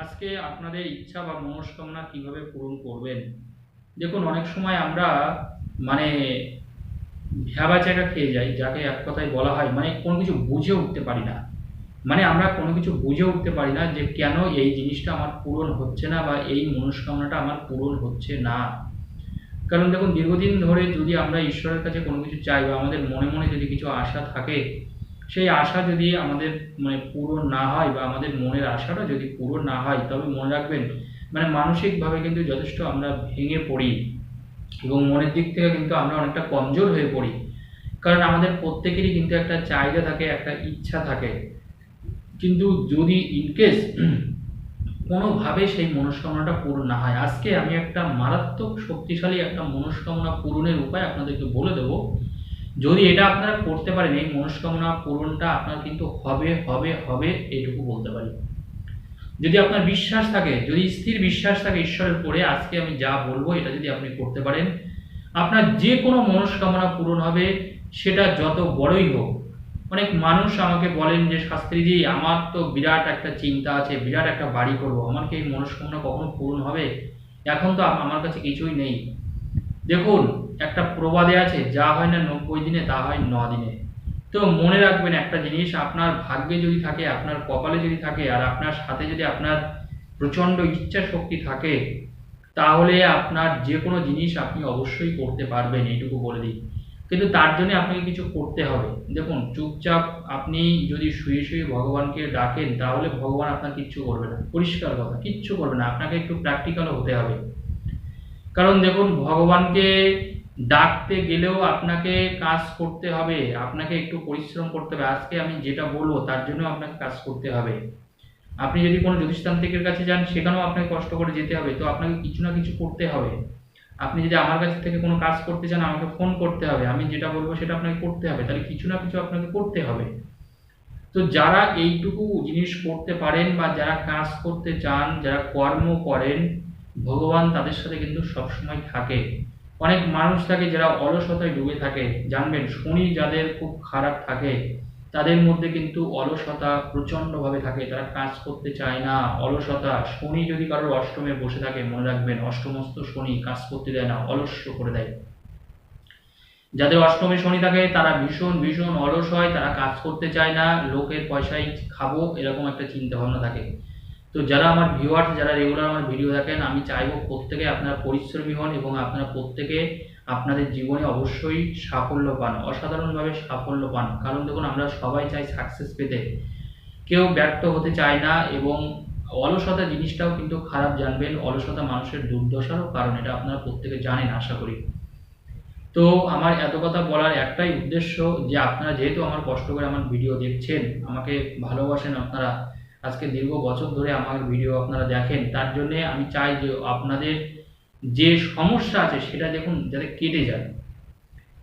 আজকে আপনাদের ইচ্ছা বা মনস্কামনা কীভাবে পূরণ করবেন? দেখুন, অনেক সময় আমরা মানে ভ্যাবা জায়গা খেয়ে যাই, যাকে এক কথায় বলা হয় মানে কোনো কিছু বুঝে উঠতে পারি না। মানে আমরা কোনো কিছু বুঝে উঠতে পারি না যে কেন এই জিনিসটা আমার পূরণ হচ্ছে না বা এই মনস্কামনাটা আমার পূরণ হচ্ছে না। কারণ দেখুন, দীর্ঘদিন ধরে যদি আমরা ঈশ্বরের কাছে কোনো কিছু চাই বা আমাদের মনে মনে যদি কিছু আশা থাকে সেই আশা যদি আমাদের মানে পূরণ না হয় বা আমাদের মনের আশাটা যদি পূরণ না হয়, তবে মনে রাখবেন মানে মানসিকভাবে কিন্তু যথেষ্ট আমরা ভেঙে পড়ি এবং মনের দিক থেকে কিন্তু আমরা অনেকটা কমজোর হয়ে পড়ি। কারণ আমাদের প্রত্যেকেরই কিন্তু একটা চাহিদা থাকে, একটা ইচ্ছা থাকে। কিন্তু যদি ইনকেস কোনোভাবে সেই মনস্কামনাটা পূরণ না হয়, আজকে আমি একটা মারাত্মক শক্তিশালী একটা মনস্কামনা পূরণের উপায় আপনাদেরকে বলে দেবো। যদি এটা আপনারা করতে পারেন, এই মনস্কামনা পূরণটা আপনার কিন্তু হবে হবে হবে, এইটুকু বলতে পারি। যদি আপনার বিশ্বাস থাকে, যদি স্থির বিশ্বাস থাকে ঈশ্বরের পরে আজকে আমি যা বলব এটা যদি আপনি করতে পারেন, আপনার যে কোনো মনস্কামনা পূরণ হবে, সেটা যত বড়ই হোক। অনেক মানুষ আমাকে বলেন যে, শাস্ত্রীজি, আমার তো বিরাট একটা চিন্তা আছে, বিরাট একটা বাড়ি করব। আমার কি এই মনস্কামনা কখনো পূরণ হবে? এখন তো আমার কাছে কিছুই নেই। দেখুন একটা প্রবাদে আছে, যা হয় না নব্বই দিনে, তা হয় ন দিনে। তো মনে রাখবেন একটা জিনিস, আপনার ভাগ্যে যদি থাকে, আপনার কপালে যদি থাকে, আর আপনার সাথে যদি আপনার প্রচণ্ড ইচ্ছা শক্তি থাকে, তাহলে আপনার যে কোনো জিনিস আপনি অবশ্যই করতে পারবেন, এইটুকু বলে দিই। কিন্তু তার জন্য আপনাকে কিছু করতে হবে। দেখুন, চুপচাপ আপনি যদি শুয়ে শুয়ে ভগবানকে ডাকেন, তাহলে ভগবান আপনার কিচ্ছু করবে না। পরিষ্কার কথা, কিচ্ছু করবে না। আপনাকে একটু প্র্যাকটিক্যালও হতে হবে। কারণ দেখুন, ভগবানকে ডাকতে গেলেও আপনাকে কাজ করতে হবে, আপনাকে একটু পরিশ্রম করতে হবে। আজকে আমি যেটা বলব, তার জন্য আপনাকে কাজ করতে হবে। আপনি যদি কোনো জ্যোতিষতান্ত্রিকের কাছে যান, সেখানেও আপনাকে কষ্ট করে যেতে হবে। তো আপনাকে কিছু না কিছু করতে হবে। আপনি যদি আমার কাছ থেকে কোনো কাজ করতে চান, আমাকে ফোন করতে হবে। আমি যেটা বলব, সেটা আপনাকে করতে হবে। তাহলে কিছু না কিছু আপনাকে করতে হবে। তো যারা এইটুকু জিনিস করতে পারেন বা যারা কাজ করতে চান, যারা কর্ম করেন, ভগবান তাদের সাথে কিন্তু সবসময় থাকে। অনেক মানুষ থাকে যারা অলসতায় ডুবে থাকে। জানবেন, শনি যাদের খুব খারাপ থাকে, তাদের মধ্যে কিন্তু অলসতা প্রচণ্ডভাবে থাকে। তারা কাজ করতে চায় না, অলসতা। শনি যদি কারোর অষ্টমে বসে থাকে, মনে রাখবেন, অষ্টমস্ত শনি কাজ করতে দেয় না, অলস্য করে দেয়। যাদের অষ্টমে শনি থাকে, তারা ভীষণ ভীষণ অলস হয়, তারা কাজ করতে চায় না, লোকের পয়সায় খাব, এরকম একটা চিন্তা ভাবনা থাকে। তো যারা আমার ভিউয়ার্স যারা রেগুলার আমার ভিডিও দেখেন, আমি চাইব প্রত্যেকে আপনারা পরিশ্রমী হন এবং আপনারা প্রত্যেকে আপনাদের জীবনে অবশ্যই সাফল্য পান, অসাধারণভাবে সাফল্য পান। কারণ দেখুন, আমরা সবাই চাই সাকসেস পেতে। কেউ ব্যর্থ হতে চায় না এবং অলসতা জিনিসটাও কিন্তু খারাপ জানবেন, অলসতা মানুষের দুর্দশারও কারণ, এটা আপনারা প্রত্যেকে জানেন, আশা করি। তো আমার এত কথা বলার একটাই উদ্দেশ্য যে আপনারা যেহেতু আমার কষ্ট করে আমার ভিডিও দেখছেন, আমাকে ভালোবাসেন আপনারা আজকে দীর্ঘ বছর ধরে আমার ভিডিও আপনারা দেখেন, তার জন্য আমি চাই যে আপনাদের যে সমস্যা আছে সেটা দেখুন যাতে কেটে যায়।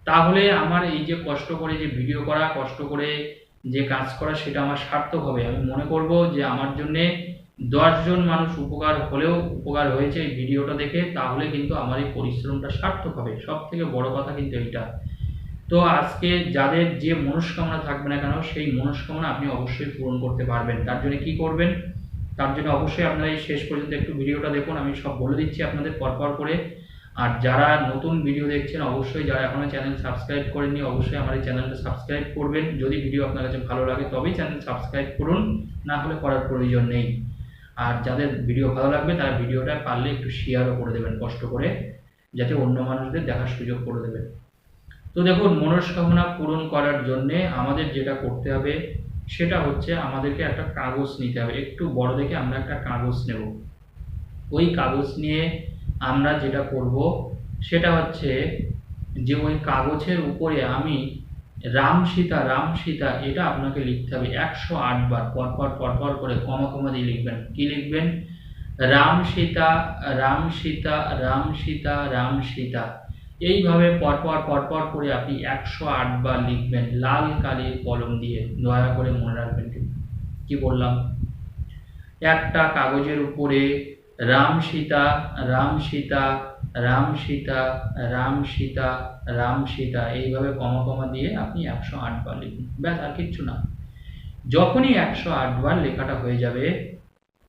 তাহলে আমার এই যে কষ্ট করে যে ভিডিও করা, কষ্ট করে যে কাজ করা, সেটা আমার সার্থক হবে। আমি মনে করব যে আমার জন্যে দশজন মানুষ উপকার হলেও উপকার হয়েছে এই ভিডিওটা দেখে, তাহলে কিন্তু আমার এই পরিশ্রমটা সার্থক হবে। সব থেকে বড় কথা কিন্তু এইটা। তো আজকে যাদের যে মনস্কামনা থাকবে না কেন, সেই মনস্কামনা আপনি অবশ্যই পূরণ করতে পারবেন। তার জন্য কি করবেন? তার জন্য অবশ্যই আপনারা এই শেষ পর্যন্ত একটু ভিডিওটা দেখুন, আমি সব বলে দিচ্ছি আপনাদের পরপর করে। আর যারা নতুন ভিডিও দেখছেন, অবশ্যই যারা এখনও চ্যানেল সাবস্ক্রাইব করেননি, অবশ্যই আমার এই চ্যানেলটা সাবস্ক্রাইব করবেন। যদি ভিডিও আপনার কাছে ভালো লাগে, তবেই চ্যানেল সাবস্ক্রাইব করুন, না হলে করার প্রয়োজন নেই। আর যাদের ভিডিও ভালো লাগবে, তারা ভিডিওটা পারলে একটু শেয়ারও করে দেবেন কষ্ট করে, যাতে অন্য মানুষদের দেখার সুযোগ করে দেবেন। তো দেখুন, মনস্কামনা পূরণ করার জন্যে আমাদের যেটা করতে হবে, সেটা হচ্ছে আমাদেরকে একটা কাগজ নিতে হবে। একটু বড় দেখে আমরা একটা কাগজ নেব। ওই কাগজ নিয়ে আমরা যেটা করব, সেটা হচ্ছে যে ওই কাগজের উপরে আমি রাম সীতা রাম সীতা, এটা আপনাকে লিখতে হবে। একশো বার পরপর পরপর করে কমা কমা দিয়ে লিখবেন। কি লিখবেন? রাম সীতা রাম সীতা রাম সীতা রাম সীতা। এইভাবে পরপর পরপর করে আপনি একশো বার লিখবেন, লাল কালির কলম দিয়ে। দয়া করে মনে রাখবেন কি বললাম? একটা কাগজের উপরে রাম সীতা রাম সীতা রাম সীতা রাম সীতা রাম সীতা, এইভাবে কমা কমা দিয়ে আপনি একশো বার লিখুন। ব্যাস, আর কিচ্ছু না। যখনই একশো বার লেখাটা হয়ে যাবে,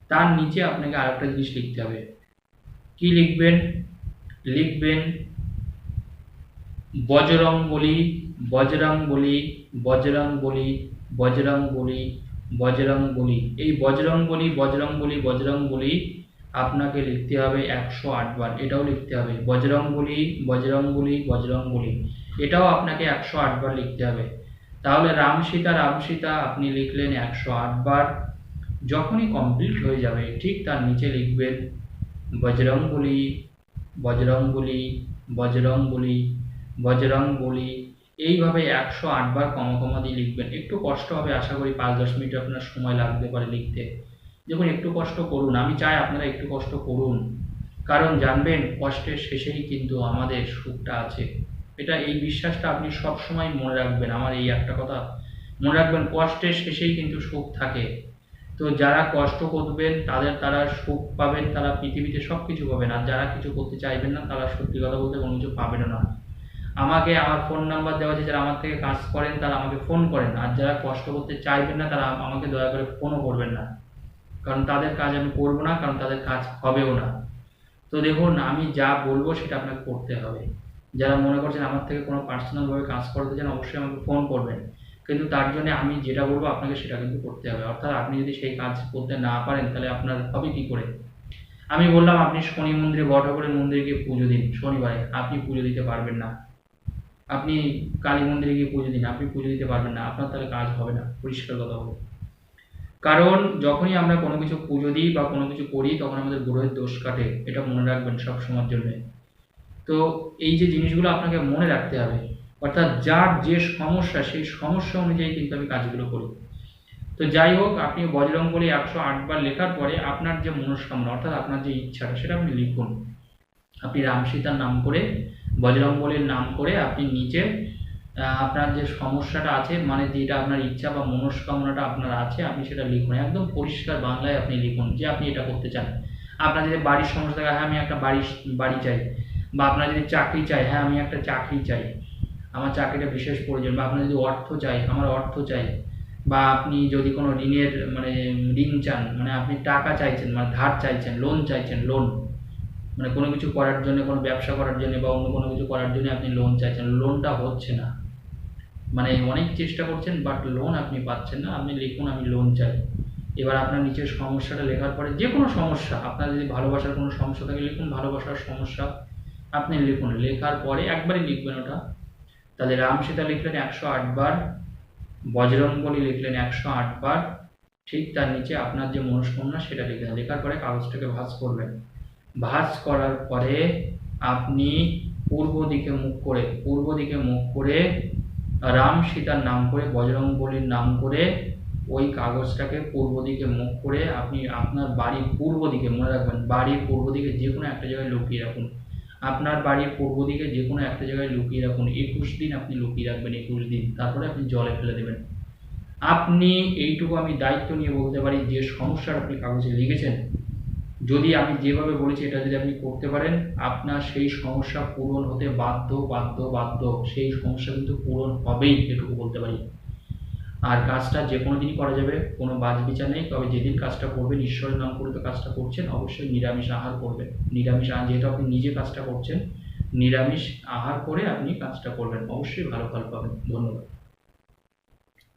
তার নিচে আপনাকে আরেকটা জিনিস লিখতে হবে। কি লিখবেন? লিখবেন বজরং বলি বজরং বলি বজরং বলি বজরং বলি বজরং বলি এই বজরং বলি বজরং বলি বজরং বলি আপনাকে লিখতে হবে একশো আটবার এটাও লিখতে হবে। বজরং বলি বজরং বলি বজরং বলি এটাও আপনাকে একশো আটবার লিখতে হবে। তাহলে রাম সীতা রাম সীতা আপনি লিখলেন একশো আটবার যখনই কমপ্লিট হয়ে যাবে, ঠিক তার নিচে লিখবেন বজরং বলি বজরং বলি বজরং বলি বজরং বলি, এইভাবে একশো আটবার কমা কমা দিয়ে লিখবেন। একটু কষ্ট হবে, আশা করি পাঁচ দশ মিনিট আপনার সময় লাগতে পারে লিখতে। দেখুন, একটু কষ্ট করুন। আমি চাই আপনারা একটু কষ্ট করুন। কারণ জানবেন, কষ্টের শেষেই কিন্তু আমাদের সুখটা আছে। এটা, এই বিশ্বাসটা আপনি সব সময় মনে রাখবেন। আমার এই একটা কথা। মনে রাখবেন, কষ্টের শেষেই কিন্তু সুখ থাকে। তো যারা কষ্ট করবেন, তাদের তারা সুখ পাবেন, তারা পৃথিবীতে সব কিছু পাবেন। আর যারা কিছু করতে চাইবেন না, তারা সত্যি কথা বলতে কোনো কিছু পাবেন না। আমাকে আমার ফোন নাম্বার দেওয়া আছে, যারা আমার থেকে কাজ করেন তারা আমাকে ফোন করেন। আর যারা কষ্ট করতে চাইবেন না, তারা আমাকে দয়া করে ফোনও করবেন না। কারণ তাদের কাজ আমি করব না, কারণ তাদের কাজ হবেও না। তো দেখুন, আমি যা বলব সেটা আপনাকে করতে হবে। যারা মনে করছেন আমার থেকে কোনো পার্সোনালভাবে কাজ করতে চান, অবশ্যই আমাকে ফোন করবেন। কিন্তু তার জন্য আমি যেটা বলব, আপনাকে সেটা কিন্তু করতে হবে। অর্থাৎ আপনি যদি সেই কাজ করতে না পারেন, তাহলে আপনার হবে কি করে? আমি বললাম, আপনি শনি মন্দিরে ঠাকুরের মন্দিরে গিয়ে পুজো দিন, শনিবারে। আপনি পুজো দিতে পারবেন না। আপনি কালী মন্দিরে গিয়ে পুজো দিন, আপনি পুজো দিতে পারবেন না, আপনার তাহলে কাজ হবে না পরিষ্কার কথা বলব কারণ যখনই আমরা কোনো কিছু পুজো দিই বা কোনো কিছু করি, তখন আমাদের গ্রহের দোষ কাটে, এটা মনে রাখবেন সব সময়ের জন্য। তো এই যে জিনিসগুলো আপনাকে মনে রাখতে হবে, অর্থাৎ যার যে সমস্যা, সেই সমস্যা অনুযায়ী কিন্তু আমি কাজগুলো করি। তো যাই হোক, আপনি বজরং বলে একশো আটবার লেখার পরে আপনার যে মনস্কামনা, অর্থাৎ আপনার যে ইচ্ছাটা, সেটা আপনি লিখুন। আপনি রাম সীতার নাম করে বজরং বলির নাম করে আপনি নিচে আপনার যে সমস্যাটা আছে মানে যেটা আপনার ইচ্ছা বা মনস্কামনাটা আপনার আছে, আপনি সেটা লিখুন। একদম পরিষ্কার বাংলায় আপনি লিখুন যে আপনি এটা করতে চান। আপনার যদি বাড়ির সমস্যা থাকে হ্যাঁ আমি একটা বাড়ি বাড়ি চাই। বা আপনার যদি চাকরি চাই হ্যাঁ আমি একটা চাকরি চাই। আমার চাকরিটা বিশেষ প্রয়োজন। বা আপনার যদি অর্থ চাই, আমার অর্থ চাই। বা আপনি যদি কোনো ঋণের মানে ঋণ চান মানে আপনি টাকা চাইছেন মানে ধার চাইছেন লোন চাইছেন লোন মানে কোনো কিছু করার জন্য, কোনো ব্যবসা করার জন্য বা অন্য কোনো কিছু করার জন্য আপনি লোন চাইছেন লোনটা হচ্ছে না। মানে অনেক চেষ্টা করছেন বাট লোন আপনি পাচ্ছেন না। আপনি লিখুন, আমি লোন চাই। এবার আপনার নিচের সমস্যাটা লেখার পরে যে কোনো সমস্যা, আপনার যদি ভালোবাসার কোনো সমস্যা থাকে, লিখুন, ভালোবাসার সমস্যা আপনি লিখুন। লেখার পরে একবারই লিখবেন ওটা। তাহলে রাম সীতা লিখলেন একশো আটবার বজরং বলি লিখলেন একশো আটবার ঠিক তার নিচে আপনার যে মনস্কামনা সেটা লিখলেন লেখার পরে কাগজটাকে ভাঁজ করবেন। ভাঁজ করার পরে আপনি পূর্ব দিকে মুখ করে, পূর্ব দিকে মুখ করে রাম সীতার নাম করে বজরং বলির নাম করে ওই কাগজটাকে পূর্ব দিকে মুখ করে আপনি আপনার বাড়ির পূর্ব দিকে, মনে রাখবেন বাড়ির পূর্ব দিকে যে কোনো একটা জায়গায় লুকিয়ে রাখুন। আপনার বাড়ির পূর্ব দিকে যে কোনো একটা জায়গায় লুকিয়ে রাখুন। একুশ দিন আপনি লুকিয়ে রাখবেন, একুশ দিন। তারপরে আপনি জলে ফেলে দেবেন। আপনি এইটুকু আমি দায়িত্ব নিয়ে বলতে পারি যে, সমস্যার আপনি কাগজে লিখেছেন যদি আমি যেভাবে বলেছি, এটা যদি আপনি করতে পারেন, আপনার সেই সমস্যা পূরণ হতে বাধ্য বাধ্য বাধ্য, সেই সমস্যা কিন্তু পূরণ হবেই, এটুকু বলতে পারি। আর কাজটা যে কোনো দিনই করা যাবে, কোনো বাজ বিচার নেই, তবে যেদিন কাজটা করবেন ঈশ্বরের নাম করে তো কাজটা করছেন, অবশ্যই নিরামিষ আহার করবেন। নিরামিষ আহার, যেহেতু আপনি নিজে কাজটা করছেন, নিরামিষ আহার করে আপনি কাজটা করবেন, অবশ্যই ভালো ফল পাবেন। ধন্যবাদ।